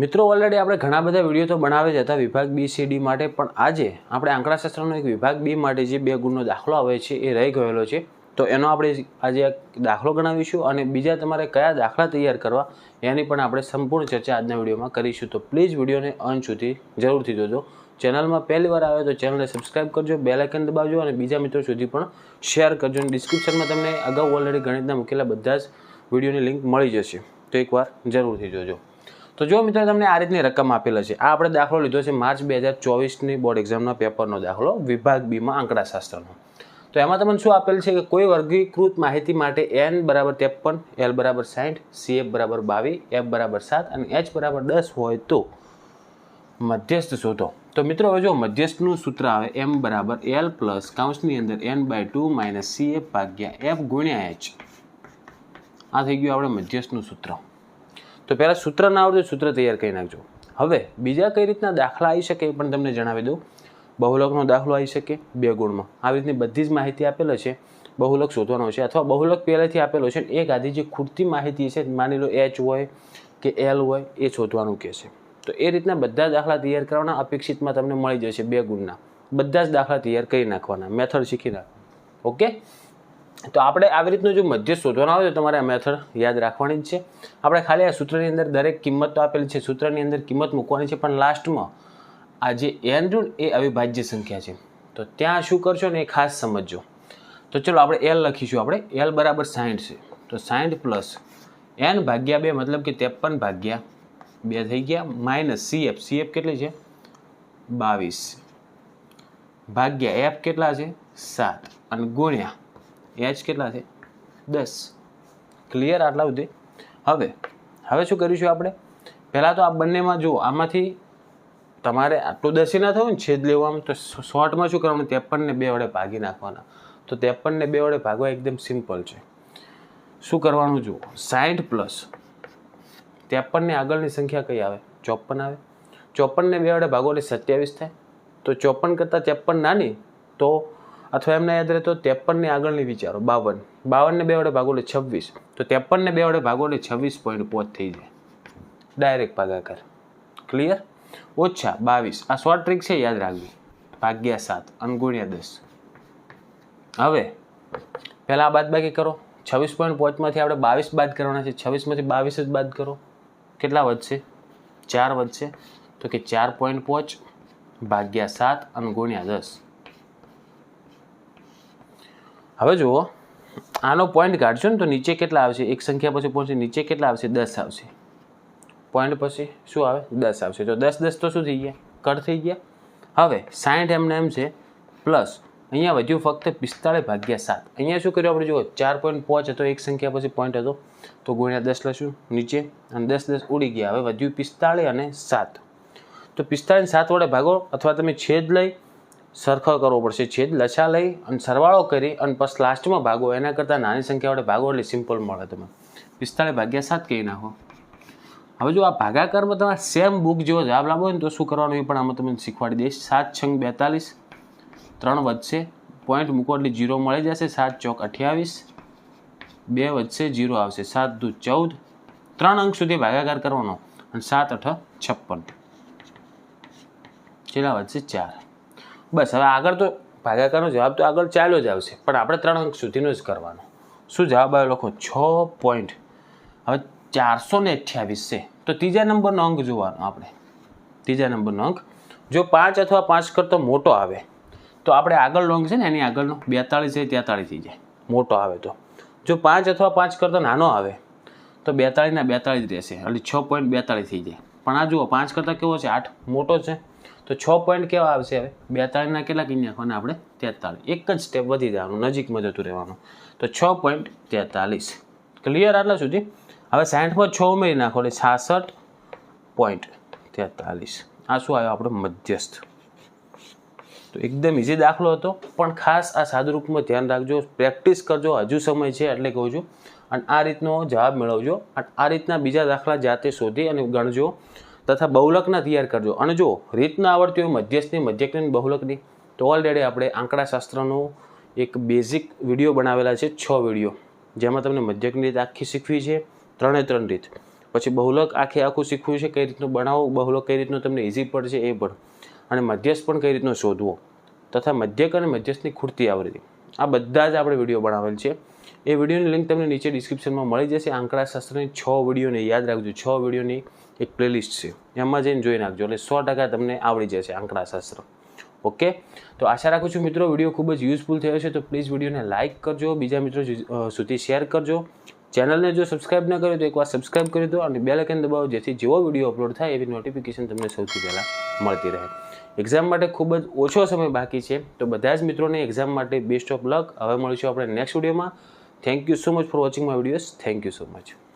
મિત્રો ઓલરેડી આપણે ઘણા બધા વીડિયો તો બનાવે જ હતા. વિભાગ બી સી ડી માટે પણ આજે આપણે આંકડાશાસ્ત્રનો એક વિભાગ બી માટે જે બે ગુણનો દાખલો આવે છે એ રહી ગયેલો છે. તો એનો આપણે આજે દાખલો ગણાવીશું અને બીજા તમારે કયા દાખલા તૈયાર કરવા એની પણ આપણે સંપૂર્ણ ચર્ચા આજના વિડીયોમાં કરીશું. તો પ્લીઝ વિડીયોને અંત સુધી જરૂરથી જોજો. ચેનલમાં પહેલી વાર આવે તો ચેનલને સબસ્ક્રાઇબ કરજો બેલ આઇકન દબાવજો અને બીજા મિત્રો સુધી પણ શેર કરજો. અને ડિસ્ક્રિપ્શનમાં તમને અગાઉ ઓલરેડી ગણિતના મૂકેલા બધા જ વિડીયોની લિંક મળી જશે. તો એકવાર જરૂરથી જોજો. તો જો મિત્રો તમને આ રીતની રકમ આપેલા છે, આ આપણે દાખલો લીધો છે માર્ચ બે હજાર ચોવીસની બોર્ડ એક્ઝામના પેપરનો દાખલો વિભાગ બીમાં આંકડાશાસ્ત્રનો. તો એમાં તમને શું આપેલ છે કે કોઈ વર્ગીકૃત માહિતી માટે એન બરાબર ત્રેપન એલ બરાબર સાઠ સીએફ બરાબર બાવીસ એફ બરાબર સાત અને એચ બરાબર દસ હોય તો મધ્યસ્થ શોધો. તો મિત્રો હવે જો મધ્યસ્થનું સૂત્ર આવે એમ બરાબર એલ પ્લસ કાઉન્સની અંદર N by two minus C F ભાગ્યા એફ ગુણ્યા એચ આ થઈ ગયું આપણે મધ્યસ્થનું સૂત્ર. તો પહેલાં સૂત્ર ના આવડતું સૂત્ર તૈયાર કરી નાખજો. હવે બીજા કઈ રીતના દાખલા આવી શકે એ પણ તમને જણાવી દઉં. બહુલકનો દાખલો આવી શકે બે ગુણમાં. આવી રીતની બધી જ માહિતી આપેલો છે. બહુલક શોધવાનો છે અથવા બહુલક પહેલેથી આપેલો છે. એક આધી જે ખૂટતી માહિતી છે, માની લો એચ હોય કે એલ હોય, એ શોધવાનું કહે છે. તો એ રીતના બધા દાખલા તૈયાર કરવાના અપેક્ષિતમાં તમને મળી જશે બે ગુણના. બધા જ દાખલા તૈયાર કરી નાખવાના. મેથડ શીખી નાખ. ઓકે? તો આપણે આવી રીતનું જો મધ્ય શોધવાનો આવે તો તમારે આ મેથડ યાદ રાખવાની જ છે. આપણે ખાલી આ સૂત્રની અંદર દરેક કિંમત તો આપેલી છે. સૂત્રની અંદર કિંમત મૂકવાની છે. પણ લાસ્ટમાં આ જે એન ઋણ એ અવિભાજ્ય સંખ્યા છે. તો ત્યાં શું કરશો ને એ ખાસ સમજજો. તો ચલો આપણે એલ લખીશું આપણે. એલ બરાબર સાઠ છે. તો સાઠ પ્લસ એન ભાગ્યા બે મતલબ કે ત્રેપન ભાગ્યા બે થઈ ગયા. માઇનસ સીએફ સીએફ કેટલી છે? બાવીસ. ભાગ્યા એફ કેટલા છે? સાત. અને ગુણ્યા એચ કેટલા છે? દસ. ક્લિયર આટલા સુધી? હવે હવે શું કરીશું આપણે? પહેલાં તો આ બંનેમાં જુઓ, આમાંથી તમારે આટલું દસી ના થયું ને છેદ લેવામાં તો શોર્ટમાં શું કરવાનું? ત્રેપનને બે વડે ભાગી નાખવાના. તો ત્રેપનને બે વડે ભાગવા એકદમ સિમ્પલ છે. શું કરવાનું જુઓ? સાઠ પ્લસ. ત્રેપનની આગળની સંખ્યા કઈ આવે? ચોપન આવે. ચોપનને બે વડે ભાગો એટલે સત્યાવીસ થાય. તો ચોપન કરતાં ત્રેપન નાની, તો અથવા એમના યાદ રહે તો ત્રેપનની આગળની વિચારો, બાવન. બાવનને બે વડે ભાગો એટલે છવ્વીસ. તો ત્રેપનને બે વડે ભાગો એટલે છવ્વીસ પોઈન્ટ પોચ થઈ જાય. ડાયરેક્ટ ભાગાકાર. ક્લિયર ઓછા, બાવીસ. આ શોર્ટ ટ્રીક છે, યાદ રાખવી ભાગ્યા સાત, અનગુણ્યા દસ. હવે, પહેલાં આ બાદ બાકી કરો. છવ્વીસ પોઈન્ટ પાંચમાંથી આપણે બાવીસ બાદ કરવાના છે. છવ્વીસમાંથી બાવીસ જ બાદ કરો. કેટલા વધશે? ચાર વધશે. તો કે ચાર પોઈન્ટ પાંચ ભાગ્યા સાત અને ગુણ્યા દસ. હવે જુઓ, આનો પોઈન્ટ કાઢશો ને તો નીચે કેટલા આવશે? એક સંખ્યા પછી પહોંચે નીચે કેટલા આવશે? દસ આવશે. પોઈન્ટ પછી શું આવે? દસ આવશે. તો દસ દસ તો શું થઈ ગયા? કટ થઈ ગયા. હવે સાઠ એમને એમ છે પ્લસ અહીંયા વધ્યું ફક્ત પિસ્તાળીસ ભાગ્યા સાત. અહીંયા શું કર્યું આપણે જુઓ? ચાર પોઈન્ટ પાંચ હતો, એક સંખ્યા પછી પોઈન્ટ હતો. તો ગુણ્યા દસ લઈશું, નીચે. અને દસ દસ ઉડી ગયા. હવે વધ્યું પિસ્તાળીસ અને સાત. તો પિસ્તાળીસ સાત વડે ભાગો, અથવા તમે છેદ લઈ સરખો કરવો પડશે. છેદ લછા લઈ અને સરવાળો કરી અને પછી લાસ્ટમાં ભાગો. એના કરતાં નાની સંખ્યા વડે ભાગો એટલે સિમ્પલ મળે તમે પિસ્તાળીસ ભાગ્યા સાત કહી નાખો. હવે જો આ ભાગાકારમાં તમારે સેમ બુક જેવો જવાબ લાવો ને તો શું કરવાનું? એ પણ આમાં તમને શીખવાડી દઈશ. સાત છંગ બેતાલીસ, ત્રણ વધશે પોઈન્ટ મૂકો એટલે જીરો મળી જશે. સાત ચોક અઠ્યાવીસ, બે વધશે જીરો આવશે. સાત દુ ચૌદ, ત્રણ અંક સુધી ભાગાકાર કરવાનો. અને સાત અઠ છપ્પન. કેટલા વધશે? ચાર. બસ, હવે આગળ તો ભાગાકારનો જવાબ તો આગળ ચાલ્યો જ આવશે. પણ આપણે ત્રણ અંક સુધીનો જ કરવાનો. શું જવાબ આવ્યો લખો? છ પોઈન્ટ હવે ચારસો ને અઠ્યાવીસ છે. તો ત્રીજા નંબરનો અંક જોવાનો આપણે. ત્રીજા નંબરનો અંક. જો પાંચ અથવા પાંચ કરતો મોટો આવે, તો આપણે આગળનો અંક છે ને, એની આગળનો બેતાળીસ છે, તેતાળીસ થઈ જાય. મોટો આવે તો. જો પાંચ અથવા પાંચ કરતો નાનો આવે, તો બેતાળીસના બેતાળીસ રહેશે. એટલે છ પોઈન્ટ બેતાળીસ થઈ જાય. પણ આ જુઓ, પાંચ કરતાં કેવો છે? આઠ. મોટો છે. તો છ પોઈન્ટ કેવા આવશે હવે? બેતાળીસના કેટલા કહી નાખવાના આપણે તેતાળીસ એક જ સ્ટેપ વધી જવાનું, નજીકમાં જતું રહેવાનું. તો છ પોઈન્ટ તેતાલીસ. ક્લિયર આટલા સુધી? હવે સાઠમાં છ ઉમેરી નાખો એટલે છાસઠ પોઈન્ટ તેતાલીસ. આ શું આવ્યો? આપણો મધ્યસ્થ. તો એકદમ ઇઝી દાખલો હતો. પણ ખાસ આ સાદુરૂપમાં ધ્યાન રાખજો. પ્રેક્ટિસ કરજો. હજુ સમય છે એટલે કહું છું. અને આ રીતનો જવાબ મેળવજો. અને આ રીતના બીજા દાખલા જાતે શોધી અને ગણજો. તથા બહુલકના તૈયાર કરજો. અને જો રીતના આવડતી હોય મધ્યસ્થની મધ્યકની બહુલકની, તો ઓલરેડી આપણે આંકડાશાસ્ત્રનો એક બેઝિક વીડિયો બનાવેલા છે. છ વીડિયો જેમાં તમને મધ્યકની રીત આખી શીખવી છે. ત્રણે ત્રણ રીત. પછી બહુલક આખે આખું શીખવું છે. કઈ રીતનું બનાવવું, બહુલક કઈ રીતનું તમને ઇઝી પડશે એ પણ. અને મધ્યસ્થ પણ કઈ રીતનો શોધવો તથા મધ્યક અને મધ્યસ્થની ખૂટતી આવૃત્તિ. આ બધા જ આપણે વીડિયો બનાવેલ છે. એ વિડીયોની લિંક તમને નીચે ડિસ્ક્રિપ્શનમાં મળી જશે. આંકડાશાસ્ત્રની છ વિડીયોને યાદ રાખજો. છ વિડીયોની એક પ્લેલિસ્ટ છે. એમાં જઈને જોઈ નાખજો. એટલે સો ટકા તમને આવડી જશે આંકડાશાસ્ત્ર. ઓકે? તો આશા રાખું છું મિત્રો વીડિયો ખૂબ જ યુઝફુલ થયો છે. તો પ્લીઝ વિડીયોને લાઇક કરજો. બીજા મિત્રો સુધી શેર કરજો. ચેનલને જો સબસ્ક્રાઇબ ન કર્યો તો એકવાર સબસ્ક્રાઇબ કરી દો અને બે આઇકન દબાવો જેથી જેવો વીડિયો અપલોડ થાય એવી નોટિફિકેશન તમને સૌથી પહેલાં મળતી રહે. એક્ઝામ માટે ખૂબ જ ઓછો સમય બાકી છે. તો બધા જ મિત્રોને એક્ઝામ માટે બેસ્ટ ઓફ લક હવે મળીશું આપણે નેક્સ્ટ વિડીયોમાં thank you so much for watching my videos thank you so much